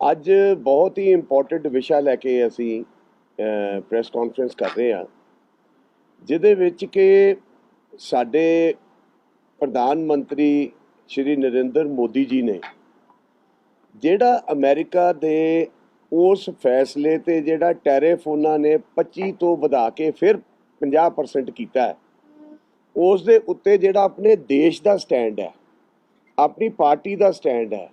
ਅੱਜ ਬਹੁਤ ਹੀ ਇੰਪੋਰਟੈਂਟ ਵਿਸ਼ਾ ਲੈ ਕੇ ਅਸੀਂ ਪ੍ਰੈਸ ਕਾਨਫਰੰਸ ਕਰ ਰਹੇ ਹਾਂ, ਜਿਹਦੇ ਵਿੱਚ ਕਿ ਸਾਡੇ ਪ੍ਰਧਾਨ ਮੰਤਰੀ ਸ਼੍ਰੀ ਨਰਿੰਦਰ ਮੋਦੀ ਜੀ ਨੇ, ਜਿਹੜਾ ਅਮਰੀਕਾ ਦੇ ਉਸ ਫੈਸਲੇ ਤੇ ਜਿਹੜਾ ਟੈਰਿਫ ਉਹਨਾਂ ਨੇ 25 ਤੋਂ ਵਧਾ ਕੇ ਫਿਰ 50% ਕੀਤਾ ਹੈ ਉਸ ਦੇ ਉੱਤੇ ਜਿਹੜਾ ਆਪਣੇ ਦੇਸ਼ ਦਾ ਸਟੈਂਡ ਹੈ, ਆਪਣੀ ਪਾਰਟੀ ਦਾ ਸਟੈਂਡ ਹੈ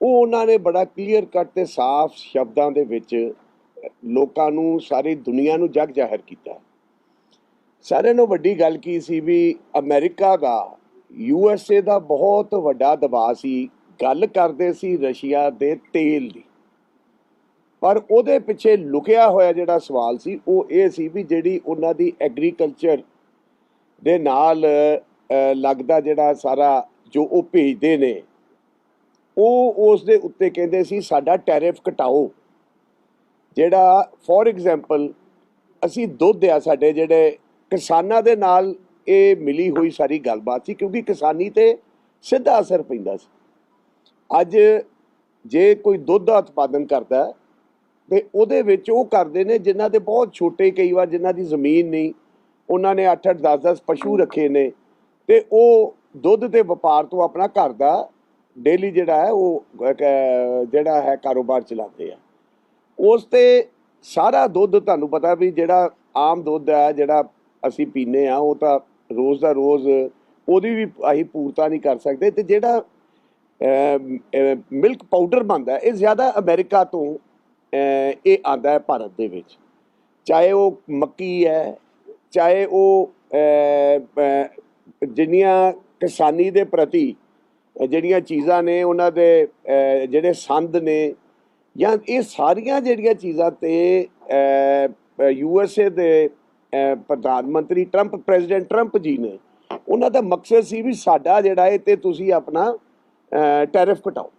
ਉਹ ਉਹਨਾਂ ਨੇ ਬੜਾ ਕਲੀਅਰ ਕੱਟ ਤੇ ਸਾਫ਼ ਸ਼ਬਦਾਂ ਦੇ ਵਿੱਚ ਲੋਕਾਂ ਨੂੰ, ਸਾਰੀ ਦੁਨੀਆ ਨੂੰ ਜਗ ਜ਼ਾਹਿਰ ਕੀਤਾ। ਸਾਰਿਆਂ ਨੂੰ ਵੱਡੀ ਗੱਲ ਕੀ ਸੀ ਵੀ ਅਮਰੀਕਾ ਦਾ, ਯੂ ਐਸ ਏ ਦਾ ਬਹੁਤ ਵੱਡਾ ਦਬਾਅ ਸੀ। ਗੱਲ ਕਰਦੇ ਸੀ ਰਸ਼ੀਆ ਦੇ ਤੇਲ ਦੀ। ਪਰ ਉਹਦੇ ਪਿੱਛੇ ਲੁਕਿਆ ਹੋਇਆ ਜਿਹੜਾ ਸਵਾਲ ਸੀ, ਉਹ ਇਹ ਸੀ ਵੀ ਜਿਹੜੀ ਉਹਨਾਂ ਦੀ ਐਗਰੀਕਲਚਰ ਦੇ ਨਾਲ ਲੱਗਦਾ ਜਿਹੜਾ ਸਾਰਾ ਜੋ ਉਹ ਭੇਜਦੇ ਨੇ ਉਹ ਉਸ ਦੇ ਉੱਤੇ ਕਹਿੰਦੇ ਸੀ ਸਾਡਾ ਟੈਰਿਫ ਘਟਾਓ। ਜਿਹੜਾ ਫੋਰ ਐਗਜ਼ਾਮਪਲ ਅਸੀਂ ਦੁੱਧ ਆ ਸਾਡੇ ਜਿਹੜੇ ਕਿਸਾਨਾਂ ਦੇ ਨਾਲ ਇਹ ਮਿਲੀ ਹੋਈ ਸਾਰੀ ਗੱਲਬਾਤ ਸੀ ਕਿਉਂਕਿ ਕਿਸਾਨੀ ਤੇ ਸਿੱਧਾ ਅਸਰ ਪੈਂਦਾ ਸੀ। ਅੱਜ ਜੇ ਕੋਈ ਦੁੱਧ ਦਾ ਉਤਪਾਦਨ ਕਰਦਾ ਹੈ, ਤੇ ਉਹਦੇ ਵਿੱਚ ਉਹ ਕਰਦੇ ਨੇ ਜਿਨ੍ਹਾਂ ਦੇ ਬਹੁਤ ਛੋਟੇ ਕਈ ਵਾਰ ਜਿਨ੍ਹਾਂ ਦੀ ਜ਼ਮੀਨ ਨਹੀਂ ਉਹਨਾਂ ਨੇ 8-8 10-10 ਪਸ਼ੂ ਰੱਖੇ ਨੇ ਤੇ ਉਹ ਦੁੱਧ ਦੇ ਵਪਾਰ ਤੋਂ ਆਪਣਾ ਘਰ ਦਾ ਡੇਲੀ ਜਿਹੜਾ ਹੈ ਉਹ ਜਿਹੜਾ ਹੈ ਕਾਰੋਬਾਰ ਚਲਾਉਂਦੇ ਆ। ਉਸ ਤੇ ਸਾਰਾ ਦੁੱਧ ਤੁਹਾਨੂੰ ਪਤਾ ਵੀ ਜਿਹੜਾ ਆਮ ਦੁੱਧ ਹੈ, ਜਿਹੜਾ ਅਸੀਂ ਪੀਨੇ ਆ ਉਹ ਤਾਂ ਰੋਜ਼ ਦਾ ਰੋਜ਼ ਉਹਦੀ ਵੀ ਅਸੀਂ ਪੂਰਤਾ ਨਹੀਂ ਕਰ ਸਕਦੇ ਤੇ ਜਿਹੜਾ ਮਿਲਕ ਪਾਊਡਰ ਬਣਦਾ ਇਹ ਜ਼ਿਆਦਾ ਅਮਰੀਕਾ ਤੋਂ ਇਹ ਆਂਦਾ ਹੈ ਭਾਰਤ ਦੇ ਵਿੱਚ। ਚਾਹੇ ਉਹ ਮੱਕੀ ਹੈ, ਚਾਹੇ ਉਹ ਜਿੰਨੀਆਂ ਕਿਸਾਨੀ ਦੇ ਪ੍ਰਤੀ ਜਿਹੜੀਆਂ ਚੀਜ਼ਾਂ ਨੇ ਉਹਨਾਂ ਦੇ ਜਿਹੜੇ ਸੰਦ ਨੇ ਜਾਂ ਇਹ ਸਾਰੀਆਂ ਜਿਹੜੀਆਂ ਚੀਜ਼ਾਂ ਤੇ ਯੂ ਐਸ ਏ ਦੇ ਪ੍ਰਧਾਨ ਮੰਤਰੀ ਟਰੰਪ, ਪ੍ਰੈਜ਼ੀਡੈਂਟ ਟਰੰਪ ਜੀ ਨੇ, ਉਹਨਾਂ ਦਾ ਮਕਸਦ ਸੀ ਵੀ ਸਾਡਾ ਜਿਹੜਾ ਇਹ ਤੇ ਤੁਸੀਂ ਆਪਣਾ ਟੈਰਿਫ ਘਟਾਓ।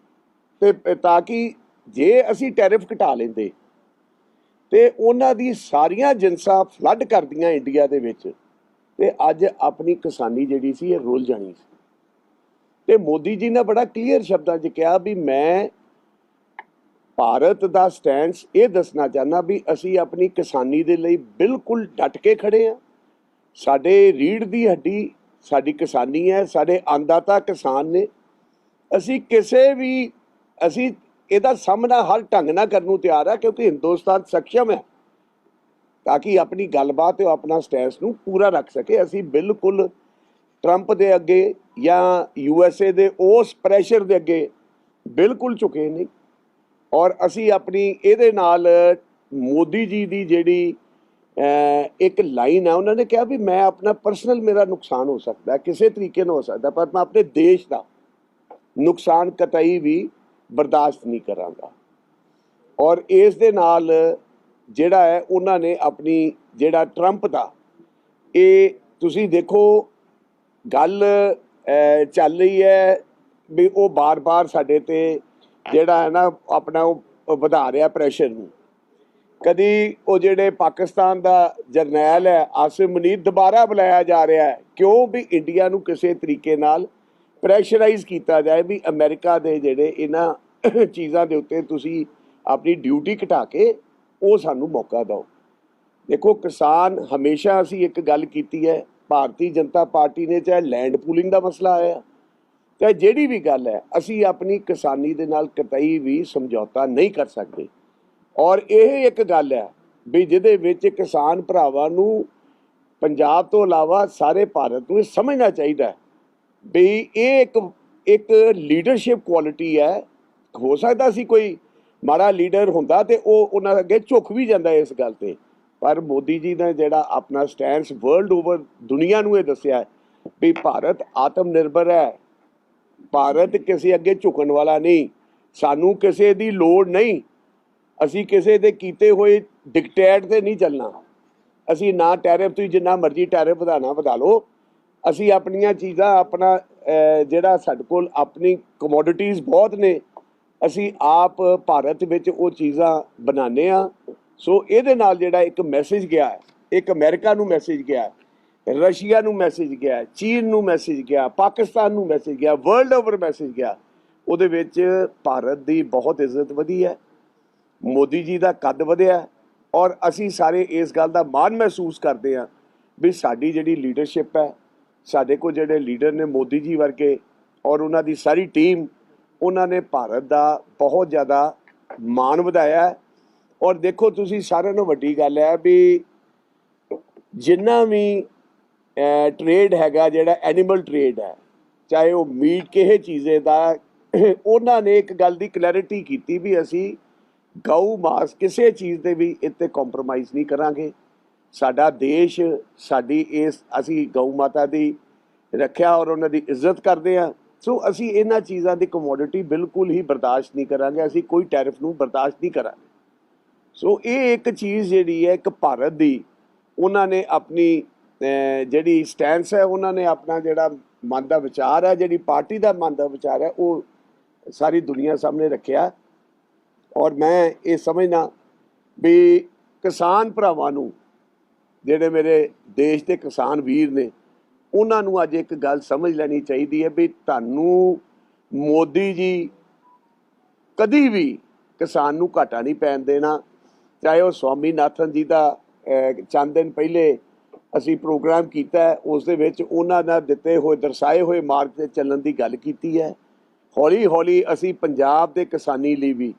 ਤੇ ਤਾਂ ਕਿ ਜੇ ਅਸੀਂ ਟੈਰਿਫ ਘਟਾ ਲੈਂਦੇ ਤੇ ਉਹਨਾਂ ਦੀ ਸਾਰੀਆਂ ਜਿੰਸਾਂ ਫਲੱਡ ਕਰਦੀਆਂ ਇੰਡੀਆ ਦੇ ਵਿੱਚ ਤੇ ਅੱਜ ਆਪਣੀ ਕਿਸਾਨੀ ਜਿਹੜੀ ਸੀ ਇਹ ਰੁਲ ਜਾਣੀ ਸੀ। ਤੇ ਮੋਦੀ ਜੀ ਨੇ ਬੜਾ ਕਲੀਅਰ ਸ਼ਬਦਾਂ 'ਚ ਕਿਹਾ ਵੀ ਮੈਂ ਭਾਰਤ ਦਾ ਸਟੈਂਸ ਇਹ ਦੱਸਣਾ ਚਾਹਨਾ ਵੀ ਅਸੀਂ ਆਪਣੀ ਕਿਸਾਨੀ ਦੇ ਲਈ ਬਿਲਕੁਲ ਡਟ ਕੇ ਖੜੇ ਆ ਸਾਡੇ ਰੀੜ ਦੀ ਹੱਡੀ ਸਾਡੀ ਕਿਸਾਨੀ ਹੈ, ਸਾਡੇ ਅੰਦਾਤਾ ਕਿਸਾਨ ਨੇ। ਅਸੀਂ ਕਿਸੇ ਵੀ, ਅਸੀਂ ਇਹਦਾ ਸਾਹਮਣਾ ਹਰ ਢੰਗ ਨਾਲ ਕਰਨ ਨੂੰ ਤਿਆਰ ਆ ਕਿਉਂਕਿ ਹਿੰਦੁਸਤਾਨ ਸક્ષਮ ਹੈ। ਤਾਂ ਕਿ ਆਪਣੀ ਗੱਲਬਾਤ ਤੇ ਆਪਣਾ ਸਟੈਂਸ ਨੂੰ ਪੂਰਾ ਰੱਖ ਸਕੇ। ਅਸੀਂ ਬਿਲਕੁਲ ਟਰੰਪ ਦੇ ਅੱਗੇ ਜਾਂ ਯੂ ਐਸ ਏ ਦੇ ਉਸ ਪ੍ਰੈਸ਼ਰ ਦੇ ਅੱਗੇ ਬਿਲਕੁਲ ਝੁਕੇ ਨਹੀਂ। ਔਰ ਅਸੀਂ ਆਪਣੀ ਇਹਦੇ ਨਾਲ ਮੋਦੀ ਜੀ ਦੀ ਜਿਹੜੀ ਇੱਕ ਲਾਈਨ ਹੈ ਉਹਨਾਂ ਨੇ ਕਿਹਾ ਵੀ ਮੈਂ ਆਪਣਾ ਪਰਸਨਲ ਮੇਰਾ ਨੁਕਸਾਨ ਹੋ ਸਕਦਾ, ਕਿਸੇ ਤਰੀਕੇ ਨਾਲ ਹੋ ਸਕਦਾ, ਪਰ ਮੈਂ ਆਪਣੇ ਦੇਸ਼ ਦਾ ਨੁਕਸਾਨ ਕਤਈ ਵੀ ਬਰਦਾਸ਼ਤ ਨਹੀਂ ਕਰਾਂਗਾ। ਔਰ ਇਸ ਦੇ ਨਾਲ ਜਿਹੜਾ ਹੈ, ਉਹਨਾਂ ਨੇ ਆਪਣੀ ਜਿਹੜਾ ਟਰੰਪ ਦਾ, ਇਹ ਤੁਸੀਂ ਦੇਖੋ, ਗੱਲ ਚੱਲ ਰਹੀ ਹੈ ਵੀ ਉਹ ਬਾਰ-ਬਾਰ ਸਾਡੇ ਤੇ ਜਿਹੜਾ ਹੈ ਨਾ ਆਪਣਾ ਉਹ ਵਧਾ ਰਿਹਾ ਪ੍ਰੈਸ਼ਰ ਨੂੰ। ਕਦੀ ਉਹ ਜਿਹੜੇ ਪਾਕਿਸਤਾਨ ਦਾ ਜਰਨੈਲ ਹੈ, ਆਸਿਮ ਮਨੀਰ ਦੁਬਾਰਾ ਬੁਲਾਇਆ ਜਾ ਰਿਹਾ ਹੈ, ਕਿਉਂ ਵੀ ਇੰਡੀਆ ਨੂੰ ਕਿਸੇ ਤਰੀਕੇ ਨਾਲ ਪ੍ਰੈਸ਼ਰਾਈਜ਼ ਕੀਤਾ ਜਾਏ ਵੀ ਅਮਰੀਕਾ ਦੇ ਜਿਹੜੇ ਇਹਨਾਂ ਚੀਜ਼ਾਂ ਦੇ ਉੱਤੇ ਤੁਸੀਂ ਆਪਣੀ ਡਿਊਟੀ ਘਟਾ ਕੇ ਉਹ ਸਾਨੂੰ ਮੌਕਾ ਦਿਓ। ਦੇਖੋ ਕਿਸਾਨ ਹਮੇਸ਼ਾ ਅਸੀਂ ਇੱਕ ਗੱਲ ਕੀਤੀ ਹੈ ਭਾਰਤੀ ਜਨਤਾ ਪਾਰਟੀ ਨੇ ਚਾਹੇ ਲੈਂਡ ਪੂਲਿੰਗ ਦਾ ਮਸਲਾ ਆਇਆ, ਚਾਹੇ ਜਿਹੜੀ ਵੀ ਗੱਲ ਹੈ, ਅਸੀਂ ਆਪਣੀ ਕਿਸਾਨੀ ਦੇ ਨਾਲ ਕਤਈ ਵੀ ਸਮਝੌਤਾ ਨਹੀਂ ਕਰ ਸਕਦੇ। ਔਰ ਇਹ ਇੱਕ ਗੱਲ ਹੈ ਵੀ ਜਿਹਦੇ ਵਿੱਚ ਕਿਸਾਨ ਭਰਾਵਾਂ ਨੂੰ ਪੰਜਾਬ ਤੋਂ ਇਲਾਵਾ ਸਾਰੇ ਭਾਰਤ ਨੂੰ ਇਹ ਸਮਝਣਾ ਚਾਹੀਦਾ ਵੀ ਇਹ ਇੱਕ ਇੱਕ ਲੀਡਰਸ਼ਿਪ ਕੁਆਲਿਟੀ ਹੈ। ਹੋ ਸਕਦਾ ਸੀ ਕੋਈ ਮਾੜਾ ਲੀਡਰ ਹੁੰਦਾ ਤੇ ਉਹ ਉਹਨਾਂ ਅੱਗੇ ਝੁਕ ਵੀ ਜਾਂਦਾ ਇਸ ਗੱਲ ਤੇ। ਪਰ ਮੋਦੀ ਜੀ ਨੇ ਜਿਹੜਾ ਆਪਣਾ ਸਟੈਂਸ ਵਰਲਡ ਓਵਰ ਦੁਨੀਆ ਨੂੰ ਇਹ ਦੱਸਿਆ ਵੀ ਭਾਰਤ ਆਤਮ ਨਿਰਭਰ ਹੈ। ਭਾਰਤ ਕਿਸੇ ਅੱਗੇ ਝੁਕਣ ਵਾਲਾ ਨਹੀਂ। ਸਾਨੂੰ ਕਿਸੇ ਦੀ ਲੋੜ ਨਹੀਂ। ਅਸੀਂ ਕਿਸੇ ਦੇ ਕੀਤੇ ਹੋਏ ਡਿਕਟੇਟ ਤੇ ਨਹੀਂ ਚੱਲਣਾ। ਅਸੀਂ ਨਾ ਟੈਰਿਫ ਤੁਸੀਂ ਜਿੰਨਾ ਮਰਜ਼ੀ ਟੈਰਿਫ ਵਧਾਣਾ ਵਧਾ ਲਓ। ਅਸੀਂ ਆਪਣੀਆਂ ਚੀਜ਼ਾਂ, ਆਪਣਾ ਜਿਹੜਾ ਸਾਡੇ ਕੋਲ ਆਪਣੀ ਕਮੋਡਿਟੀਜ਼ ਬਹੁਤ ਨੇ। ਅਸੀਂ ਆਪ ਭਾਰਤ ਵਿੱਚ ਉਹ ਚੀਜ਼ਾਂ ਬਣਾਉਂਦੇ ਆ ਸੋ ਇਹਦੇ ਨਾਲ ਜਿਹੜਾ ਇੱਕ ਮੈਸੇਜ ਗਿਆ ਹੈ ਇੱਕ ਅਮਰੀਕਾ ਨੂੰ ਮੈਸੇਜ ਗਿਆ ਹੈ ਰਸ਼ੀਆ ਨੂੰ ਮੈਸੇਜ ਗਿਆ ਹੈ, ਚੀਨ ਨੂੰ ਮੈਸੇਜ ਗਿਆ ਪਾਕਿਸਤਾਨ ਨੂੰ ਮੈਸੇਜ ਗਿਆ ਵਰਲਡ ਓਵਰ ਮੈਸੇਜ ਗਿਆ ਉਹਦੇ ਵਿੱਚ ਭਾਰਤ ਦੀ ਬਹੁਤ ਇੱਜ਼ਤ ਵਧੀ ਹੈ ਮੋਦੀ ਜੀ ਦਾ ਕੱਦ ਵਧਿਆ ਔਰ ਅਸੀਂ ਸਾਰੇ ਇਸ ਗੱਲ ਦਾ ਮਾਣ ਮਹਿਸੂਸ ਕਰਦੇ ਹਾਂ ਵੀ ਸਾਡੀ ਜਿਹੜੀ ਲੀਡਰਸ਼ਿਪ ਹੈ ਸਾਡੇ ਕੋਲ ਜਿਹੜੇ ਲੀਡਰ ਨੇ ਮੋਦੀ ਜੀ ਵਰਗੇ ਔਰ ਉਹਨਾਂ ਦੀ ਸਾਰੀ ਟੀਮ ਉਹਨਾਂ ਨੇ ਭਾਰਤ ਦਾ ਬਹੁਤ ਜ਼ਿਆਦਾ ਮਾਣ ਵਧਾਇਆ ਹੈ। ਔਰ ਦੇਖੋ ਤੁਸੀਂ ਸਾਰਿਆਂ ਨੂੰ ਵੱਡੀ ਗੱਲ ਹੈ ਵੀ ਜਿੰਨਾ ਵੀ ਟ੍ਰੇਡ ਹੈਗਾ, ਜਿਹੜਾ ਐਨੀਮਲ ਟ੍ਰੇਡ ਹੈ, ਚਾਹੇ ਉਹ ਮੀਟ ਕਿਸੇ ਚੀਜ਼ੇ ਦਾ, ਉਹਨਾਂ ਨੇ ਇੱਕ ਗੱਲ ਦੀ ਕਲੈਰਿਟੀ ਕੀਤੀ ਵੀ ਅਸੀਂ ਗਊ, ਮਾਸ ਕਿਸੇ ਚੀਜ਼ ਦੇ ਵੀ ਇੱਥੇ ਕੰਪਰੋਮਾਈਜ਼ ਨਹੀਂ ਕਰਾਂਗੇ। ਸਾਡਾ ਦੇਸ਼, ਸਾਡੀ ਇਸ, ਅਸੀਂ ਗਊ ਮਾਤਾ ਦੀ ਰੱਖਿਆ ਔਰ ਉਹਨਾਂ ਦੀ ਇੱਜ਼ਤ ਕਰਦੇ ਆ ਸੋ ਅਸੀਂ ਇਹਨਾਂ ਚੀਜ਼ਾਂ ਦੀ ਕਮੋਡਿਟੀ ਬਿਲਕੁਲ ਹੀ ਬਰਦਾਸ਼ਤ ਨਹੀਂ ਕਰਾਂਗੇ, ਅਸੀਂ ਕੋਈ ਟੈਰਿਫ ਨੂੰ ਬਰਦਾਸ਼ਤ ਨਹੀਂ ਕਰਾਂਗੇ। ਸੋ ਇਹ ਇੱਕ ਚੀਜ਼ ਜਿਹੜੀ ਹੈ, ਇੱਕ ਭਾਰਤ ਦੀ ਉਹਨਾਂ ਨੇ ਆਪਣੀ ਜਿਹੜੀ ਸਟੈਂਸ ਹੈ, ਉਹਨਾਂ ਨੇ ਆਪਣਾ ਜਿਹੜਾ ਮਨ ਦਾ ਵਿਚਾਰ ਹੈ, ਜਿਹੜੀ ਪਾਰਟੀ ਦਾ ਮਨ ਦਾ ਵਿਚਾਰ ਹੈ, ਉਹ ਸਾਰੀ ਦੁਨੀਆ ਸਾਹਮਣੇ ਰੱਖਿਆ। ਔਰ ਮੈਂ ਇਹ ਸਮਝਣਾ ਵੀ ਕਿਸਾਨ ਭਰਾਵਾਂ ਨੂੰ, ਜਿਹੜੇ ਮੇਰੇ ਦੇਸ਼ ਦੇ ਕਿਸਾਨ ਵੀਰ ਨੇ, ਉਹਨਾਂ ਨੂੰ ਅੱਜ ਇੱਕ ਗੱਲ ਸਮਝ ਲੈਣੀ ਚਾਹੀਦੀ ਹੈ ਵੀ ਤੁਹਾਨੂੰ ਮੋਦੀ ਜੀ ਕਦੀ ਵੀ ਕਿਸਾਨ ਨੂੰ ਘਾਟਾ ਨਹੀਂ ਪੈਣ ਦੇਣਾ। ਚਾਹੇ ਉਹ ਸਵਾਮੀਨਾਥਨ ਜੀ ਦਾ ਚੰਦ ਦਿਨ ਪਹਿਲੇ ਅਸੀਂ ਪ੍ਰੋਗਰਾਮ ਕੀਤਾ ਉਸ ਦੇ ਵਿੱਚ ਉਹਨਾਂ ਦਾ ਦਿੱਤੇ ਹੋਏ, ਦਰਸਾਏ ਹੋਏ ਮਾਰਗ ਤੇ ਚੱਲਣ ਦੀ ਗੱਲ ਕੀਤੀ ਹੈ। ਹੌਲੀ ਹੌਲੀ ਅਸੀਂ ਪੰਜਾਬ ਦੇ ਕਿਸਾਨੀ ਲਈ ਵੀ,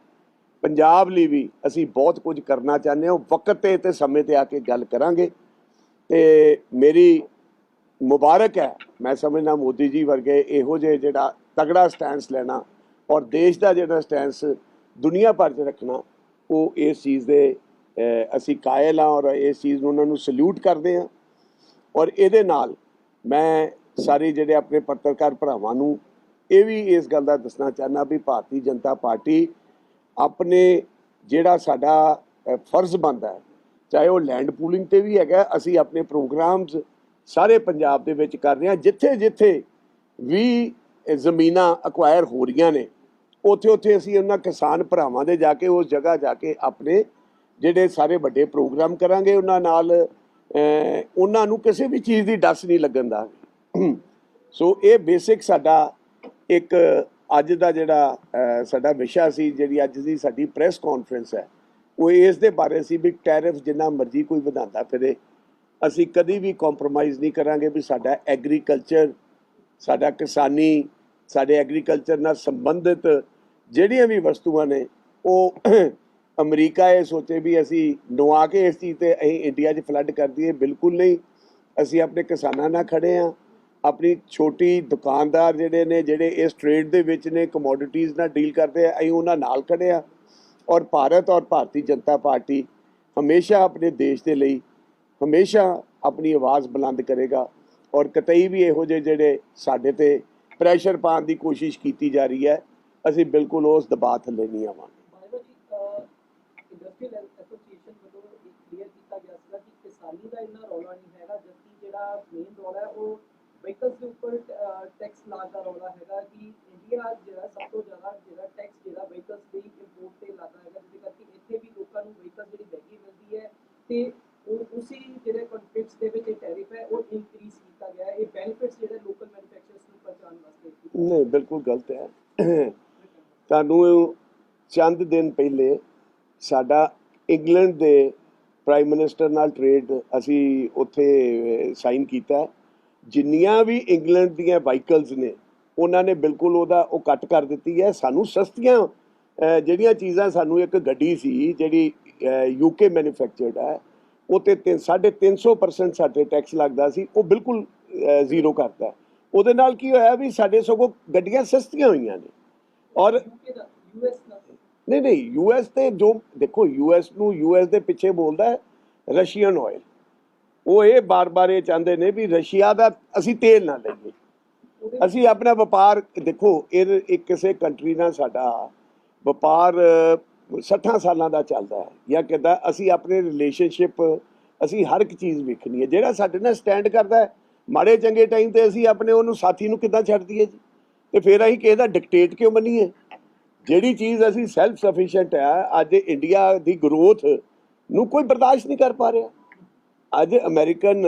ਪੰਜਾਬ ਲਈ ਵੀ ਅਸੀਂ ਬਹੁਤ ਕੁਝ ਕਰਨਾ ਚਾਹੁੰਦੇ ਹਾਂ। ਉਹ ਵਕਤ ਤੇ ਤੇ ਸਮੇਂ ਤੇ ਆ ਕੇ ਗੱਲ ਕਰਾਂਗੇ। ਤੇ ਮੇਰੀ ਮੁਬਾਰਕ ਹੈ, ਮੈਂ ਸਮਝਣਾ ਮੋਦੀ ਜੀ ਵਰਗੇ ਇਹੋ ਜਿਹੇ ਜਿਹੜਾ ਤਗੜਾ ਸਟੈਂਸ ਲੈਣਾ ਔਰ ਦੇਸ਼ ਦਾ ਜਿਹੜਾ ਸਟੈਂਸ ਦੁਨੀਆ ਭਰ 'ਚ ਰੱਖਣਾ ਉਹ ਇਸ ਚੀਜ਼ ਦੇ ਅਸੀਂ ਕਾਇਲ ਹਾਂ ਔਰ ਇਸ ਚੀਜ਼ ਨੂੰ ਉਹਨਾਂ ਨੂੰ ਸਲੂਟ ਕਰਦੇ ਹਾਂ। ਔਰ ਇਹਦੇ ਨਾਲ ਮੈਂ ਸਾਰੇ ਜਿਹੜੇ ਆਪਣੇ ਪੱਤਰਕਾਰ ਭਰਾਵਾਂ ਨੂੰ ਇਹ ਵੀ ਇਸ ਗੱਲ ਦਾ ਦੱਸਣਾ ਚਾਹਨਾ ਵੀ ਭਾਰਤੀ ਜਨਤਾ ਪਾਰਟੀ ਆਪਣੇ ਜਿਹੜਾ ਸਾਡਾ ਫਰਜ਼ ਬਣਦਾ ਹੈ, ਚਾਹੇ ਉਹ ਲੈਂਡ ਪੂਲਿੰਗ ਤੇ ਵੀ ਹੈਗਾ, ਅਸੀਂ ਆਪਣੇ ਪ੍ਰੋਗਰਾਮਸ ਸਾਰੇ ਪੰਜਾਬ ਦੇ ਵਿੱਚ ਕਰ ਰਹੇ ਹਾਂ ਜਿੱਥੇ ਜਿੱਥੇ ਵੀ ਜ਼ਮੀਨਾਂ ਅਕਵਾਇਰ ਹੋ ਰਹੀਆਂ ਨੇ ਉੱਥੇ ਉੱਥੇ ਅਸੀਂ ਉਹਨਾਂ ਕਿਸਾਨ ਭਰਾਵਾਂ ਦੇ ਜਾ ਕੇ ਉਸ ਜਗ੍ਹਾ ਜਾ ਕੇ ਆਪਣੇ ਜਿਹੜੇ ਸਾਰੇ ਵੱਡੇ ਪ੍ਰੋਗਰਾਮ ਕਰਾਂਗੇ ਉਹਨਾਂ ਨਾਲ ਉਹਨਾਂ ਨੂੰ ਕਿਸੇ ਵੀ ਚੀਜ਼ ਦੀ ਡਸ ਨਹੀਂ ਲੱਗਣ ਦਾ। ਸੋ ਇਹ ਬੇਸਿਕ ਸਾਡਾ ਇੱਕ ਅੱਜ ਦਾ ਜਿਹੜਾ ਸਾਡਾ ਵਿਸ਼ਾ ਸੀ, ਜਿਹੜੀ ਅੱਜ ਦੀ ਸਾਡੀ ਪ੍ਰੈਸ ਕਾਨਫਰੰਸ ਹੈ, ਉਹ ਇਸ ਦੇ ਬਾਰੇ ਸੀ ਵੀ ਟੈਰਿਫ ਜਿੰਨਾ ਮਰਜ਼ੀ ਕੋਈ ਵਧਾਉਂਦਾ ਫਿਰੇ। ਅਸੀਂ ਕਦੀ ਵੀ ਕੰਪਰੋਮਾਈਜ਼ ਨਹੀਂ ਕਰਾਂਗੇ ਵੀ ਸਾਡਾ ਐਗਰੀਕਲਚਰ ਸਾਡਾ ਕਿਸਾਨੀ ਸਾਡੇ ਐਗਰੀਕਲਚਰ ਨਾਲ ਸੰਬੰਧਿਤ ਜਿਹੜੀਆਂ ਵੀ ਵਸਤੂਆਂ ਨੇ, ਉਹ ਅਮਰੀਕਾ ਇਹ ਸੋਚੇ ਵੀ ਅਸੀਂ ਨਵਾ ਕੇ ਇਸ ਚੀਜ਼ ਤੇ ਅਸੀਂ ਇੰਡੀਆ 'ਚ ਫਲੱਡ ਕਰ ਦਈਏ। ਬਿਲਕੁਲ ਨਹੀਂ। ਅਸੀਂ ਆਪਣੇ ਕਿਸਾਨਾਂ ਨਾਲ ਖੜੇ ਆ। ਆਪਣੀ ਛੋਟੀ ਦੁਕਾਨਦਾਰ ਜਿਹੜੇ ਨੇ, ਜਿਹੜੇ ਇਸ ਟ੍ਰੇਡ ਦੇ ਵਿੱਚ ਨੇ ਕਮੋਡਿਟੀਜ਼ ਨਾਲ ਡੀਲ ਕਰਦੇ ਆ, ਅਸੀਂ ਉਹਨਾਂ ਨਾਲ ਖੜੇ ਆ। ਔਰ ਭਾਰਤ ਔਰ ਭਾਰਤੀ ਜਨਤਾ ਪਾਰਟੀ ਹਮੇਸ਼ਾ ਆਪਣੇ ਦੇਸ਼ ਦੇ ਲਈ ਹਮੇਸ਼ਾ ਆਪਣੀ ਆਵਾਜ਼ ਬੁਲੰਦ ਕਰੇਗਾ। ਔਰ ਕਤਈ ਵੀ ਇਹੋ ਜਿਹੇ ਜਿਹੜੇ ਸਾਡੇ ਤੇ ਪ੍ਰੈਸ਼ਰ ਪਾਉਣ ਦੀ ਕੋਸ਼ਿਸ਼ ਕੀਤੀ ਜਾ ਰਹੀ ਹੈ, ਅਸੀਂ ਬਿਲਕੁਲ ਉਸ ਦਬਾਅ ਥੱਲੇ ਨਹੀਂ ਆਵਾਂਗੇ। ਬਾਇਓ ਜੀ ਇੰਡਸਟਰੀਅਲ ਐਸੋਸੀਏਸ਼ਨ ਵੱਲੋਂ ਇੱਕ ਕਲੀਅਰ ਕੀਤਾ ਗਿਆ ਸੀਗਾ ਕਿ ਕਿਸਾਨੀ ਦਾ ਇੰਨਾ ਰੌਲਾ ਨਹੀਂ ਹੈਗਾ, ਜਦਕਿ ਜਿਹੜਾ ਮੇਨ ਰੌਲਾ ਹੈ, ਉਹ ਵਹੀਕਲਸ ਦੇ ਉੱਪਰ ਟੈਕਸ ਲਾਗ ਦਾ ਰੌਲਾ ਹੈਗਾ ਕਿ ਇੰਡੀਆ ਜਿਹੜਾ ਸਭ ਤੋਂ ਜ਼ਿਆਦਾ ਜਿਹੜਾ ਟੈਕਸ ਜਿਹੜਾ ਵਹੀਕਲਸ ਦੀ ਇੰਪੋਰਟ ਤੇ ਲਾਦਾ ਹੈਗਾ, ਜਿਹਦੇ ਕਰਕੇ ਇੱਥੇ ਵੀ ਲੋਕਾਂ ਨੂੰ ਵਹੀਕਲ ਜਿਹੜੀ ਮਹਿੰਗੀ ਮਿਲਦੀ ਹੈ ਤੇ ਉਹ ਉਸੇ ਜਿਹੜੇ ਕੰਟੈਕਸ ਦੇ ਵਿੱਚ ਇਹ ਟੈਰਿਫ ਹੈ, ਉਹ ਇਨਕਰੀਜ਼ ਕੀਤਾ ਗਿਆ ਹੈ ਇਹ ਬੈਨੀਫਿਟਸ ਜਿਹੜੇ ਲੋਕਲ ਮੈਨੂਫੈਕਚਰਰਸ ਨੂੰ ਪਹੁੰਚਾਉਣ ਵਾਸਤੇ ਕੀਤੇ ਨਹੀਂ ਬਿਲਕੁਲ ਗਲਤ ਹੈ। ਤੁਹਾਨੂੰ ਚੰਦ ਦਿਨ ਪਹਿਲੇ ਸਾਡਾ ਇੰਗਲੈਂਡ ਦੇ ਪ੍ਰਾਈਮ ਮਿਨਿਸਟਰ ਨਾਲ ਟ੍ਰੇਡ ਅਸੀਂ ਉੱਥੇ ਸਾਈਨ ਕੀਤਾ ਜਿੰਨੀਆਂ ਵੀ ਇੰਗਲੈਂਡ ਦੀਆਂ ਵਾਹੀਕਲਸ ਨੇ, ਉਹਨਾਂ ਨੇ ਬਿਲਕੁਲ ਉਹਦਾ, ਉਹ ਕੱਟ ਕਰ ਦਿੱਤੀ ਹੈ। ਸਾਨੂੰ ਸਸਤੀਆਂ ਜਿਹੜੀਆਂ ਚੀਜ਼ਾਂ ਸਾਨੂੰ ਇੱਕ ਗੱਡੀ ਸੀ, ਜਿਹੜੀ ਯੂਕੇ ਮੈਨੂਫੈਕਚਰਡ ਹੈ, ਉਹ ਤੇ ਤਿੰਨ- ਸਾਢੇ 350% ਸਾਡੇ ਟੈਕਸ ਲੱਗਦਾ ਸੀ, ਉਹ ਬਿਲਕੁਲ ਜ਼ੀਰੋ ਕਰਤਾ ਉਹਦੇ ਨਾਲ ਕੀ ਹੋਇਆ ਵੀ ਸਾਡੇ ਸਗੋਂ ਗੱਡੀਆਂ ਸਸਤੀਆਂ ਹੋਈਆਂ ਨੇ। ਔਰ ਨਹੀਂ ਨਹੀਂ ਯੂਐਸ ਤੇ ਜੋ, ਦੇਖੋ ਯੂਐਸ ਨੂੰ ਯੂਐਸ ਦੇ ਪਿੱਛੇ ਬੋਲਦਾ ਹੈ ਰਸ਼ੀਅਨ ਆਇਲ ਉਹ ਇਹ ਬਾਰ-ਬਾਰ ਇਹ ਚਾਹੁੰਦੇ ਨੇ ਵੀ ਰਸ਼ੀਆ ਦਾ ਅਸੀਂ ਤੇਲ ਨਾ ਲਈਏ। ਅਸੀਂ ਆਪਣਾ ਵਪਾਰ, ਦੇਖੋ, ਇਹ ਇੱਕ ਕਿਸੇ ਕੰਟਰੀ ਨਾਲ ਸਾਡਾ ਵਪਾਰ 60 ਸਾਲਾਂ ਦਾ ਚੱਲਦਾ ਹੈ। ਜਾਂ ਕਿੱਦਾਂ ਅਸੀਂ ਆਪਣੇ ਰਿਲੇਸ਼ਨਸ਼ਿਪ ਅਸੀਂ ਹਰ ਇੱਕ ਚੀਜ਼ ਵੇਖਣੀ ਹੈ। ਜਿਹੜਾ ਸਾਡੇ ਨਾਲ ਸਟੈਂਡ ਕਰਦਾ ਹੈ ਮਾੜੇ ਚੰਗੇ ਟਾਈਮ ਤੇ ਅਸੀਂ ਆਪਣੇ ਉਹਨੂੰ ਸਾਥੀ ਨੂੰ ਕਿੱਦਾਂ ਛੱਡ ਦਈਏ ਜੀ? ਤੇ ਫਿਰ ਅਸੀਂ ਕਿਸੇ ਦਾ ਡਿਕਟੇਟ ਕਿਉਂ ਮੰਨੀਏ? ਜਿਹੜੀ ਚੀਜ਼ ਅਸੀਂ ਸੈਲਫ ਸਫੀਸ਼ੀਐਂਟ ਹੈ ਅੱਜ ਇੰਡੀਆ ਦੀ ਗਰੋਥ ਨੂੰ ਕੋਈ ਬਰਦਾਸ਼ਤ ਨਹੀਂ ਕਰ ਪਾ ਰਿਹਾ। ਅੱਜ ਅਮਰੀਕਨ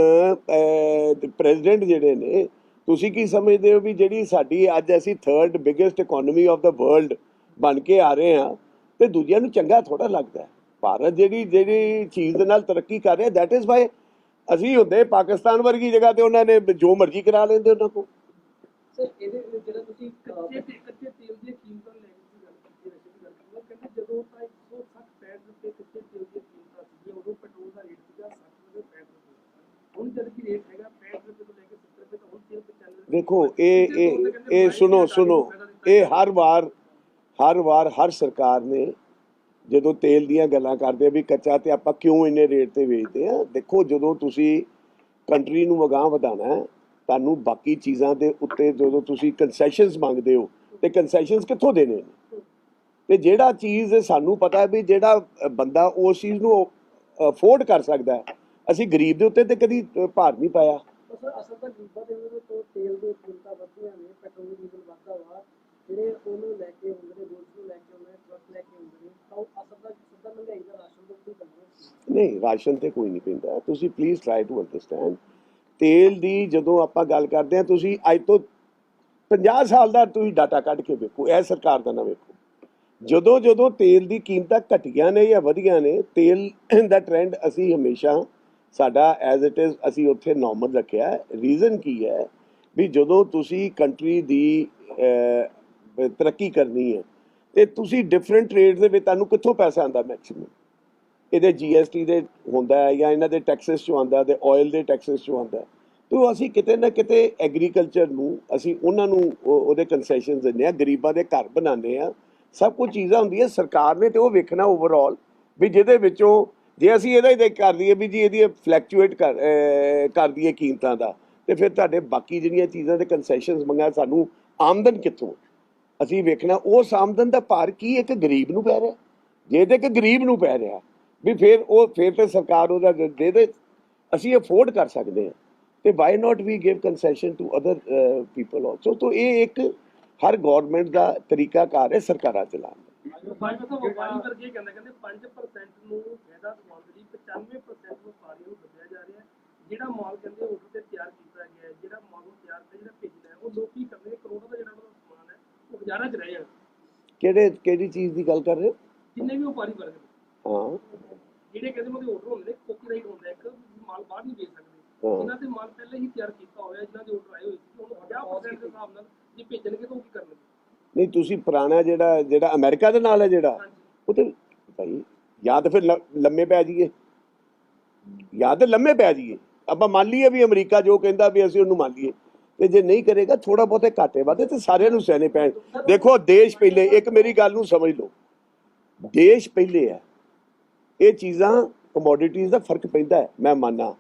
ਪ੍ਰੈਜ਼ੀਡੈਂਟ ਜਿਹੜੇ ਨੇ, ਤੁਸੀਂ ਕੀ ਸਮਝਦੇ ਹੋ ਵੀ ਜਿਹੜੀ ਸਾਡੀ ਅੱਜ ਅਸੀਂ third biggest economy of the world ਬਣ ਕੇ ਆ ਰਹੇ ਹਾਂ, ਤੇ ਦੂਜਿਆਂ ਨੂੰ ਚੰਗਾ ਥੋੜਾ ਲੱਗਦਾ ਭਾਰਤ ਜਿਹੜੀ ਜਿਹੜੀ ਚੀਜ਼ ਦੇ ਨਾਲ ਤਰੱਕੀ ਕਰ ਰਿਹਾ ਦੈਟ ਇਜ਼ ਵਾਈ ਅਸੀਂ ਹੁੰਦੇ ਪਾਕਿਸਤਾਨ ਵਰਗੀ ਜਗ੍ਹਾ ਤੇ ਉਹਨਾਂ ਨੇ ਜੋ ਮਰਜ਼ੀ ਕਰਾ ਲੈਂਦੇ ਉਹਨਾਂ ਕੋਲ। ਸਰ ਇਹਦੇ ਵਿੱਚ ਜਿਹੜਾ ਤੁਸੀਂ ਅਹ, ਕੱਚੇ ਤੇ ਕੱਚੇ ਤੇਲ ਦੀਆਂ ਕੀਮਤਾਂ ਨੂੰ ਲੈ ਕੇ ਤੁਸੀਂ ਗੱਲ ਕੀਤੀ ਰਸ਼ੀਦ ਦੀ ਗੱਲ ਕੀਤੀ ਉਹ ਕਹਿੰਦੇ ਜਦੋਂ ਤਾਂ 160 65 ਰੁਪਏ ਕੱਚੇ ਤੇਲ ਦੀਆਂ ਕੀਮਤਾਂ ਸੀ ਉਦੋਂ ਪੈਟਰੋਲ ਦਾ ਰੇਟ ਸੀਗਾ 60 ਰੁਪਏ 65 ਰੁਪਏ ਹੁਣ ਜਦ ਕਿ ਰੇਟ ਹੈਗਾ 65 ਰੁਪਏ ਤੋਂ ਲੈ ਕੇ 70 ਰੁਪਏ ਤਾਂ ਹੁਣ ਤੇਲ 95 ਰੁਪਏ ਦੇਖੋ ਇਹ ਇਹ ਇਹ ਸੁਣੋ ਸੁਣੋ ਇਹ ਹਰ ਵਾਰ ਹਰ ਵਾਰ ਹਰ ਸਰਕਾਰ ਨੇ ਜਦੋਂ ਤੇਲ ਦੀਆਂ ਗੱਲਾਂ ਕਰਦੇ ਆ ਵੀ ਕੱਚਾ ਤੇ ਆਪਾਂ ਕਿਉਂ ਇੰਨੇ ਰੇਟ ਤੇ ਵੇਚਦੇ ਆ? ਦੇਖੋ, ਜਦੋਂ ਤੁਸੀਂ ਕੰਟਰੀ ਨੂੰ ਅਗਾਂਹ ਵਧਾਣਾ ਹੈ, ਤੁਹਾਨੂੰ ਬਾਕੀ ਚੀਜ਼ਾਂ ਦੇ ਉੱਤੇ ਜਦੋਂ ਤੁਸੀਂ ਕਨਸੈਸ਼ਨਸ ਮੰਗਦੇ ਹੋ, ਤੇ ਕਨਸੈਸ਼ਨਸ ਕਿੱਥੋਂ ਦੇਣੇ ਨੇ? ਤੇ ਜਿਹੜਾ ਚੀਜ਼ ਸਾਨੂੰ ਪਤਾ ਵੀ ਜਿਹੜਾ ਬੰਦਾ ਉਸ ਚੀਜ਼ ਨੂੰ ਅਫੋਰਡ ਕਰ ਸਕਦਾ ਹੈ। ਅਸੀਂ ਗਰੀਬ ਦੇ ਉੱਤੇ ਤੇ ਕਦੀ ਭਾਰ ਨਹੀਂ ਪਾਇਆ। ਅਸਲ ਤਾਂ ਗਰੀਬਾਂ ਦੇ ਉਹਨਾਂ ਤੋਂ ਤੇਲ ਦੀਆਂ ਕੀਮਤਾਂ ਵੱਧਦੀਆਂ ਨੇ, ਪੈਟਰੋਲ, ਡੀਜ਼ਲ ਵੱਧਦਾ ਵਾ, ਜਿਹੜੇ ਉਹਨੂੰ ਲੈ ਕੇ ਆਉਂਦੇ ਨੇ ਗੋਲਸ ਨੂੰ ਲੈ ਕੇ ਆਉਂਦੇ ਨੇ ਟਰੱਕ ਲੈ ਕੇ ਆਉਂਦੇ ਨੇ ਤਾਂ ਉਹ ਅਸਲ ਦਾ ਸਿੱਧਾ ਮਹਿੰਗਾਈ ਦਾ ਰਾਸ਼ਨ ਦਾ ਕੋਈ ਕਰਨਾ ਨਹੀਂ, ਰਾਸ਼ਨ ਤੇ ਕੋਈ ਨਹੀਂ ਪੈਂਦਾ। ਤੁਸੀਂ ਪਲੀਜ਼ ਟਰਾਈ ਟੂ ਅੰਡਰਸਟੈਂਡ ਤੇਲ ਦੀ ਜਦੋਂ ਆਪਾਂ ਗੱਲ ਕਰਦੇ ਹਾਂ, ਤੁਸੀਂ ਅੱਜ ਤੋਂ 50 ਸਾਲ ਦਾ ਤੁਸੀਂ ਡਾਟਾ ਕੱਢ ਕੇ ਵੇਖੋ, ਇਹ ਸਰਕਾਰ ਦਾ ਨਾ ਵੇਖੋ। ਜਦੋਂ ਜਦੋਂ ਤੇਲ ਦੀ ਕੀਮਤਾਂ ਘਟੀਆਂ ਨੇ ਜਾਂ ਵਧੀਆਂ ਨੇ, ਤੇਲ ਦਾ ਟ੍ਰੈਂਡ ਅਸੀਂ ਹਮੇਸ਼ਾ ਸਾਡਾ ਐਜ਼ ਇਟ ਇਜ਼ ਅਸੀਂ ਉੱਥੇ ਨਾਰਮਲ ਰੱਖਿਆ। ਰੀਜ਼ਨ ਕੀ ਹੈ ਵੀ ਜਦੋਂ ਤੁਸੀਂ ਕੰਟਰੀ ਦੀ ਤਰੱਕੀ ਕਰਨੀ ਹੈ, ਤੇ ਤੁਸੀਂ ਡਿਫਰੈਂਟ ਰੇਟ ਦੇ ਵਿੱਚ ਤੁਹਾਨੂੰ ਕਿੱਥੋਂ ਪੈਸਾ ਆਉਂਦਾ ਮੈਕਸਿਮਮ ਇਹਦੇ ਜੀਐਸਟੀ ਦੇ ਹੁੰਦਾ ਹੈ ਜਾਂ ਇਹਨਾਂ ਦੇ ਟੈਕਸਸ ਚੋਂ ਆਉਂਦਾ ਤੇ ਆਇਲ ਦੇ ਟੈਕਸਸ ਚੋਂ ਆਉਂਦਾ ਤੋ ਅਸੀਂ ਕਿਤੇ ਨਾ ਕਿਤੇ ਐਗਰੀਕਲਚਰ ਨੂੰ, ਅਸੀਂ ਉਹਨਾਂ ਨੂੰ ਉਹਦੇ ਕਨਸੈਸ਼ਨਸ ਦਿੰਦੇ ਆ ਗਰੀਬਾਂ ਦੇ ਘਰ ਬਣਾਉਂਦੇ ਆ ਸਭ ਕੁਝ ਚੀਜ਼ਾਂ ਹੁੰਦੀਆਂ, ਸਰਕਾਰ ਨੇ ਤੇ ਉਹ ਵੇਖਣਾ ਓਵਰਆਲ ਵੀ ਜਿਹਦੇ ਵਿੱਚੋਂ ਜੇ ਅਸੀਂ ਇਹਦਾ ਹੀ ਦੇਖ ਕਰ ਲਈਏ ਵੀ ਜੀ ਇਹਦੀ ਫਲੈਕਚੁਏਟ ਕਰ, ਅਹ, ਕਰ ਦਈਏ ਕੀਮਤਾਂ ਦਾ, ਤੇ ਫਿਰ ਤੁਹਾਡੇ ਬਾਕੀ ਜਿਹੜੀਆਂ ਚੀਜ਼ਾਂ ਦੇ ਕਨਸੈਸ਼ਨਸ ਮੰਗਾ, ਸਾਨੂੰ ਆਮਦਨ ਕਿੱਥੋਂ ਅਸੀਂ ਵੇਖਣਾ, ਉਸ ਆਮਦਨ ਦਾ ਭਾਰ ਕੀ ਇੱਕ ਗਰੀਬ ਨੂੰ ਪੈ ਰਿਹਾ ਜੇ ਤੇ ਇੱਕ ਗਰੀਬ ਨੂੰ ਪੈ ਰਿਹਾ ਵੀ ਫਿਰ ਉਹ ਫਿਰ ਤੇ ਸਰਕਾਰ ਉਹਦਾ ਦੇ ਦੇ ਅਸੀਂ ਅਫੋਰਡ ਕਰ ਸਕਦੇ ਹਾਂ। ਤੇ why not we give concession to other people also ਤੋਂ ਇਹ ਇੱਕ ਹਰ ਗਵਰਨਮੈਂਟ ਦਾ ਤਰੀਕਾਕਾਰ ਹੈ ਸਰਕਾਰਾਂ ਚਲਾਉਣ ਦਾ। ਭਾਈ ਮਤਲਬ ਵਪਾਰੀ ਵਰਗੇ ਇਹ ਕਹਿੰਦੇ ਕਹਿੰਦੇ 5% ਨੂੰ ਫਾਇਦਾ ਦਿਵਾਉਣ ਦੇ ਲਈ 95% ਵਪਾਰੀਆਂ ਨੂੰ ਦੱਸਿਆ ਜਾ ਰਿਹਾ ਹੈ। ਜਿਹੜਾ ਮਾਲ ਕਹਿੰਦੇ ਆਰਡਰ ਤੇ ਤਿਆਰ ਕੀਤਾ ਗਿਆ ਹੈ ਜਿਹੜਾ ਮਾਲ ਨੂੰ ਤਿਆਰ ਤੇ ਜਿਹੜਾ ਭੇਜਣਾ ਹੈ ਉਹ ਲੋਕ ਕਰਦੇ ਕਰੋੜਾਂ ਦਾ ਜਿਹੜਾ ਸਮਾਨ ਹੈ ਉਹ ਬਾਜ਼ਾਰਾਂ 'ਚ ਰਹਿ ਜਾਣਾ। ਕਿਹੜੇ ਕਿਹੜੀ ਚੀਜ਼ ਦੀ ਗੱਲ ਕਰ ਰਹੇ ਜਿੰਨੇ ਵੀ ਵਪਾਰੀ ਵਰਗ ਹੋ ਹਾਂ। ਜਿਹੜੇ ਕਹਿੰਦੇ ਉਹਦੇ ਆਰਡਰ ਹੁੰਦੇ ਨੇ ਕਾਪੀਰਾਈਟ ਹੁੰਦਾ ਇੱਕ ਮਾਲ ਬਾਹਰ ਨਹੀਂ ਵੇਚ ਸਕਦੇ। ਹਾਂ। ਇਹਨਾਂ ਦੇ ਮਾਲ ਪਹਿਲੇ ਹੀ ਤਿਆਰ ਕੀਤਾ ਹੋਇਆ ਜਿਨ੍ਹਾਂ ਦੇ ਆਰਡਰ ਆਏ ਹੋਏ ਸੀ ਉਹਨੂੰ 50% ਦੇ ਹਿਸਾਬ ਨਾਲ ਜੇ ਭੇਜਣਗੇ ਤਾਂ ਉਹ ਕੀ ਕਰਨਗੇ? ਨਹੀਂ ਤੁਸੀਂ ਪੁਰਾਣਾ ਜਿਹੜਾ ਜਿਹੜਾ ਅਮਰੀਕਾ ਦੇ ਨਾਲ ਹੈ ਜਿਹੜਾ ਉਹ ਤੇ ਭਾਈ ਜਾਂ ਤਾਂ ਫਿਰ ਲੰਮੇ ਪੈ ਜਾਈਏ। ਜਾਂ ਤਾਂ ਲੰਮੇ ਪੈ ਜਾਈਏ। ਆਪਾਂ ਮੰਨ ਲਈਏ ਵੀ ਅਮਰੀਕਾ ਜੋ ਕਹਿੰਦਾ ਵੀ ਅਸੀਂ ਉਹਨੂੰ ਮੰਨ ਲਈਏ। ਤੇ ਜੇ ਨਹੀਂ ਕਰੇਗਾ ਥੋੜਾ ਬਹੁਤੇ ਘਾਟੇ ਵਾਧੇ ਤੇ ਸਾਰਿਆਂ ਨੂੰ ਸਹਿਣੇ ਪੈਣ। ਦੇਖੋ ਦੇਸ਼ ਪਹਿਲੇ ਇੱਕ ਮੇਰੀ ਗੱਲ ਨੂੰ ਸਮਝ ਲਓ। ਦੇਸ਼ ਪਹਿਲੇ ਹੈ। ਇਹ ਚੀਜ਼ਾਂ ਕਮੋਡਿਟੀਜ਼ ਦਾ ਫ਼ਰਕ ਪੈਂਦਾ ਹੈ, ਮੈਂ ਮੰਨਦਾ।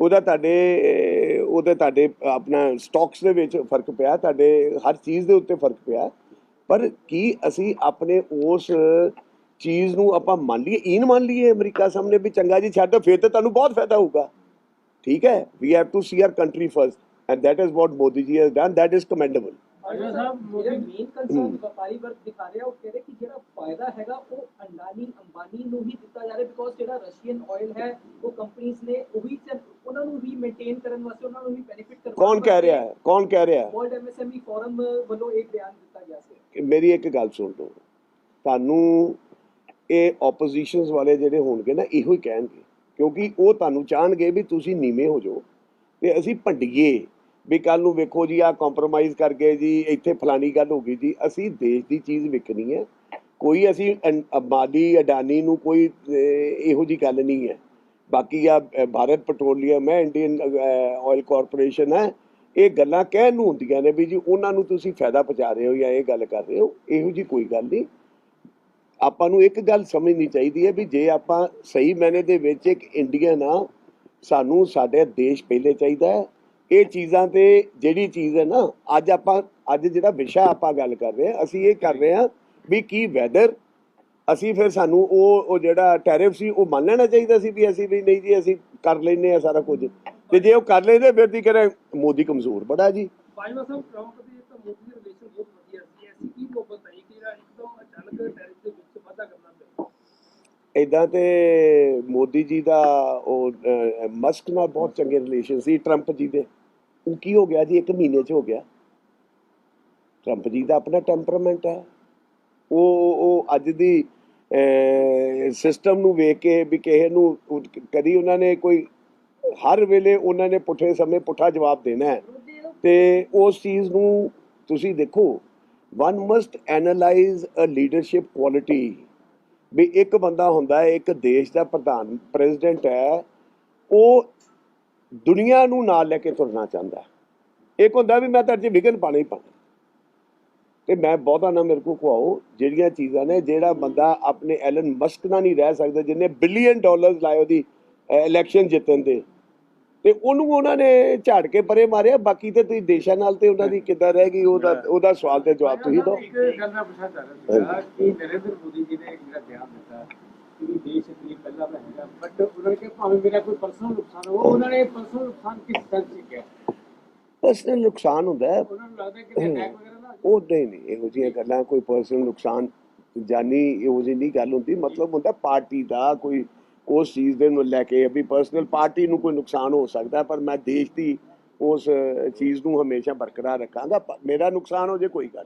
ਉਹਦਾ ਤੁਹਾਡੇ, ਉਹਦੇ ਤੁਹਾਡੇ ਆਪਣਾ ਸਟਾਕਸ ਦੇ ਵਿੱਚ ਫ਼ਰਕ ਪਿਆ, ਤੁਹਾਡੇ ਹਰ ਚੀਜ਼ ਦੇ ਉੱਤੇ ਫ਼ਰਕ ਪਿਆ। ਪਰ ਕੀ ਅਸੀਂ ਆਪਣੇ ਉਸ ਚੀਜ਼ ਨੂੰ ਆਪਾਂ ਮੰਨ ਲਈਏ ਇਨ ਮੰਨ ਲਈਏ ਅਮਰੀਕਾ ਸਾਹਮਣੇ ਵੀ ਚੰਗਾ ਜੀ ਛੱਡ ਫਿਰ ਤੇ ਤੁਹਾਨੂੰ ਬਹੁਤ ਫਾਇਦਾ ਹੋਊਗਾ। ਠੀਕ ਹੈ? We have to see our country first and that is what Modi ji has done, that is commendable Bhai Sahib ਜਿਹੜੇ ਮੇਨ ਕੰਸਰਨ ਵਪਾਰੀ ਵਰਗ ਦਿਖਾ ਰਿਹਾ ਉਹ ਕਹਿੰਦੇ ਕਿ ਜਿਹੜਾ ਫਾਇਦਾ ਹੈਗਾ ਉਹ ਅੰਡਾਨੀ ਅੰਬਾਨੀ ਨੂੰ ਹੀ ਦਿੱਤਾ ਜਾ ਰਿਹਾ ਬਿਕੋਜ਼ ਜਿਹੜਾ ਰਸ਼ੀਅਨ ਆਇਲ ਹੈ ਉਹ ਕੰਪਨੀਆਂ ਨੇ ਉਹੀ ਚ- ਉਹਨਾਂ ਨੂੰ ਵੀ ਮੇਨਟੇਨ ਕਰਨ ਵਾਸਤੇ ਉਹਨਾਂ ਨੂੰ ਵੀ ਬੈਨੀਫਿਟ ਕਰਵਾਉਣ ਕੌਣ ਕਹਿ ਰਿਹਾ ਹੈ? ਕੌਣ ਕਹਿ ਰਿਹਾ ਹੈ? ਵਰਲਡ ਐਮਐਸਐਮਈ ਫੋਰਮ ਵੱਲੋਂ ਇੱਕ ਬਿਆਨ ਦਿੱਤਾ ਗਿਆ ਸੀ। ਕਿ ਮੇਰੀ ਇੱਕ ਗੱਲ ਸੁਣ ਲਓ। ਤੁਹਾਨੂੰ ਇਹ ਆਪੋਜੀਸ਼ਨਸ ਵਾਲੇ ਜਿਹੜੇ ਹੋਣਗੇ ਨਾ ਇਹੋ ਹੀ ਕਹਿਣਗੇ। ਕਿਉਂਕਿ ਉਹ ਤੁਹਾਨੂੰ ਚਾਹਣਗੇ ਵੀ ਤੁਸੀਂ ਨੀਵੇਂ ਹੋ ਜਾਓ। ਤੇ ਅਸੀਂ ਭੰਡੀਏ। ਵੀ ਕੱਲ ਨੂੰ ਵੇਖੋ ਜੀ ਆ ਕੰਪਰੋਮਾਈਜ਼ ਕਰਕੇ ਜੀ, ਇੱਥੇ ਫਲਾਨੀ ਗੱਲ ਹੋ ਗਈ ਜੀ। ਅਸੀਂ ਦੇਸ਼ ਦੀ ਚੀਜ਼ ਵਿਕਣੀ ਹੈ। ਕੋਈ ਅਸੀਂ ਅੰ- ਅਡਾਨੀ ਨੂੰ ਕੋਈ ਇਹੋ ਜੀ ਗੱਲ ਨਹੀਂ ਹੈ। ਬਾਕੀ ਆ ਭਾਰਤ ਪੈਟਰੋਲੀਅਮ ਹੈ, ਇੰਡੀਅਨ ਆਇਲ ਕਾਰਪੋਰੇਸ਼ਨ ਹੈ। ਇਹ ਗੱਲਾਂ ਕਹਿਣ ਨੂੰ ਹੁੰਦੀਆਂ ਨੇ ਵੀ ਜੀ, ਉਹਨਾਂ ਨੂੰ ਤੁਸੀਂ ਫਾਇਦਾ ਪਹੁੰਚਾ ਰਹੇ ਹੋ ਜਾਂ ਇਹ ਗੱਲ ਕਰ ਰਹੇ ਹੋ, ਇਹੋ ਜੀ ਕੋਈ ਗੱਲ ਨਹੀਂ। ਆਪਾਂ ਨੂੰ ਇੱਕ ਗੱਲ ਸਮਝਣੀ ਚਾਹੀਦੀ ਹੈ ਵੀ ਜੇ ਆਪਾਂ ਸਹੀ ਮੈਨੇ ਦੇ ਵਿੱਚ ਇੱਕ ਇੰਡੀਅਨ ਆ, ਸਾਨੂੰ ਸਾਡੇ ਦੇਸ਼ ਪਹਿਲੇ ਚਾਹੀਦਾ ਹੈ। ਇਹ ਚੀਜ਼ਾਂ ਤੇ ਜਿਹੜੀ ਚੀਜ਼ ਹੈ ਨਾ ਅੱਜ ਆਪਾਂ ਅੱਜ ਜਿਹੜਾ ਵਿਸ਼ਾ ਆਪਾਂ ਗੱਲ ਕਰ ਰਹੇ ਹਾਂ ਅਸੀਂ ਇਹ ਕਰ ਰਹੇ ਹਾਂ ਵੀ ਕੀ ਵੈਦਰ ਅਸੀਂ ਫਿਰ ਸਾਨੂੰ ਉਹ ਉਹ ਜਿਹੜਾ ਟੈਰਿਫ ਸੀ ਉਹ ਮੰਨ ਲੈਣਾ ਚਾਹੀਦਾ ਸੀ ਵੀ ਅਸੀਂ ਵੀ ਨਹੀਂ ਜੀ ਅਸੀਂ ਕਰ ਲੈਨੇ ਆ ਸਾਰਾ ਕੁਝ। ਤੇ ਜੇ ਉਹ ਕਰ ਲੈਂਦੇ ਫਿਰ ਦੀ ਕਰੇ? ਮੋਦੀ ਕਮਜ਼ੋਰ ਬੜਾ ਜੀ। ਬਾਜਵਾ ਸਾਹਿਬ ਟਰੰਪ ਦੇ ਤਾਂ ਮੋਦੀ ਦੀ ਰਿਲੇਸ਼ਨ ਬਹੁਤ ਵਧੀਆ ਸੀ। ਐਸੀ ਕੀ ਨੋਬਤ ਆਈ ਕਿ ਜਿਹੜਾ ਇੱਕਦਮ ਅਚਾਨਕ ਟੈਰਿਫ ਦੇ ਵਿੱਚ ਵਾਧਾ ਕਰਨਾ ਪਿਆ? ਇਦਾਂ ਤੇ ਮੋਦੀ ਜੀ ਦਾ ਉਹ ਮਸਕ ਨਾਲ ਬਹੁਤ ਚੰਗੇ ਰਿਲੇਸ਼ਨ ਸੀ ਟਰੰਪ ਜੀ ਦੇ। ਕੀ ਹੋ ਗਿਆ ਜੀ? ਇੱਕ ਮਹੀਨੇ 'ਚ ਹੋ ਗਿਆ। ਟਰੰਪ ਜੀ ਦਾ ਆਪਣਾ ਟੈਂਪਰਮੈਂਟ ਹੈ ਉਹ ਉਹ ਅੱਜ ਦੀ ਸਿਸਟਮ ਨੂੰ ਵੇਖ ਕੇ ਵੀ ਕਿਸੇ ਨੂੰ ਕਦੀ ਉਹਨਾਂ ਨੇ ਕੋਈ, ਹਰ ਵੇਲੇ ਉਹਨਾਂ ਨੇ ਪੁੱਠੇ ਸਮੇਂ ਪੁੱਠਾ ਜਵਾਬ ਦੇਣਾ ਹੈ। ਤੇ ਉਸ ਚੀਜ਼ ਨੂੰ ਤੁਸੀਂ ਦੇਖੋ one must analyse a leadership quality ਵੀ ਇੱਕ ਬੰਦਾ ਹੁੰਦਾ ਹੈ, ਇੱਕ ਦੇਸ਼ ਦਾ ਪ੍ਰਧਾਨ ਪ੍ਰੈਜ਼ੀਡੈਂਟ ਹੈ, ਉਹ ਦੁਨੀਆ ਨੂੰ ਨਾਲ ਲੈ ਕੇ ਤੁਰਨਾ ਚਾਹੁੰਦਾ। ਇੱਕ ਹੁੰਦਾ ਵੀ ਮੈਂ ਤਾਂ ਅੱਜ ਵਿਗਨ ਪਾਣਾ ਹੀ ਪਾਣਾ ਤੇ ਮੈਂ ਬਹੁਤਾ ਨਾ ਮੇਰੇ ਕੋ ਖਵਾਓ ਜਿਹੜੀਆਂ ਚੀਜ਼ਾਂ ਨੇ ਜਿਹੜਾ ਬੰਦਾ ਆਪਣੇ ਐਲਨ ਮਸਕ ਨਾਲ ਨਹੀਂ ਰਹਿ ਸਕਦਾ ਜਿਹਨੇ ਬਿਲੀਅਨ ਡਾਲਰਸ ਲਾਏ ਉਹਦੀ ਇਲੈਕਸ਼ਨ ਜਿੱਤਣ ਦੇ। ਤੇ ਉਹਨੂੰ ਉਹਨਾਂ ਨੇ ਝਾੜ ਕੇ ਪਰੇ ਮਾਰਿਆ ਬਾਕੀ ਤੇ ਤੁਸੀਂ ਦੇਸ਼ਾਂ ਨਾਲ ਤੇ ਉਹਨਾਂ ਦੀ ਕਿੱਦਾਂ ਰਹੇਗੀ ਉਹਦਾ ਉਹਦਾ ਸਵਾਲ ਤੇ ਜਵਾਬ ਤੁਸੀਂ ਦਿਓ। ਇੱਕ ਗੱਲ ਮੈਂ ਪੁੱਛਣਾ ਚਾਹ ਰਿਹਾ ਸੀਗਾ ਕਿ ਨਰਿੰਦਰ ਮੋਦੀ ਜੀ ਨੇ ਜਿਹੜਾ ਬਿਆਨ ਵੀ ਦੇਸ਼ ਲਈ ਪਹਿਲਾਂ ਦਾ ਹੈਗਾ ਬਟ ਉਹਨਾਂ ਨੇ ਕਿਹਾ ਭਾਵੇਂ ਮੇਰਾ ਕੋਈ ਪਰਸਨਲ ਨੁਕਸਾਨ ਹੋ ਉਹਨਾਂ ਨੇ ਪਰਸਨਲ ਨੁਕਸਾਨ ਕਿਸ ਤਰ੍ਹਾਂ ਚ ਕਿਹਾ? ਪਰਸਨਲ ਨੁਕਸਾਨ ਹੁੰਦਾ ਹੈ। ਉਹਨਾਂ ਨੂੰ ਲੱਗਦਾ ਕਿ ਅਟੈਕ ਵਗੈਰਾ ਨਾ ਉਹ ਨਹੀਂ ਨਹੀਂ ਇਹੋ ਜਿਹੀਆਂ ਗੱਲਾਂ ਕੋਈ ਪਰਸਨਲ ਨੁਕਸਾਨ ਜਾਨੀ ਇਹੋ ਜਿਹੀ ਨਹੀਂ ਗੱਲ ਹੁੰਦੀ। ਮਤਲਬ ਹੁੰਦਾ ਪਾਰਟੀ ਦਾ ਕੋਈ ਉਸ ਚੀਜ਼ ਦੇ ਨੂੰ ਲੈ ਕੇ ਵੀ ਪਰਸਨਲ ਪਾਰਟੀ ਨੂੰ ਕੋਈ ਨੁਕਸਾਨ ਹੋ ਸਕਦਾ ਪਰ ਮੈਂ ਦੇਸ਼ ਦੀ ਉਸ ਚੀਜ਼ ਨੂੰ ਹਮੇਸ਼ਾ ਬਰਕਰਾਰ ਰੱਖਾਂਗਾ। ਮੇਰਾ ਨੁਕਸਾਨ ਹੋ ਜੇ ਕੋਈ ਗੱਲ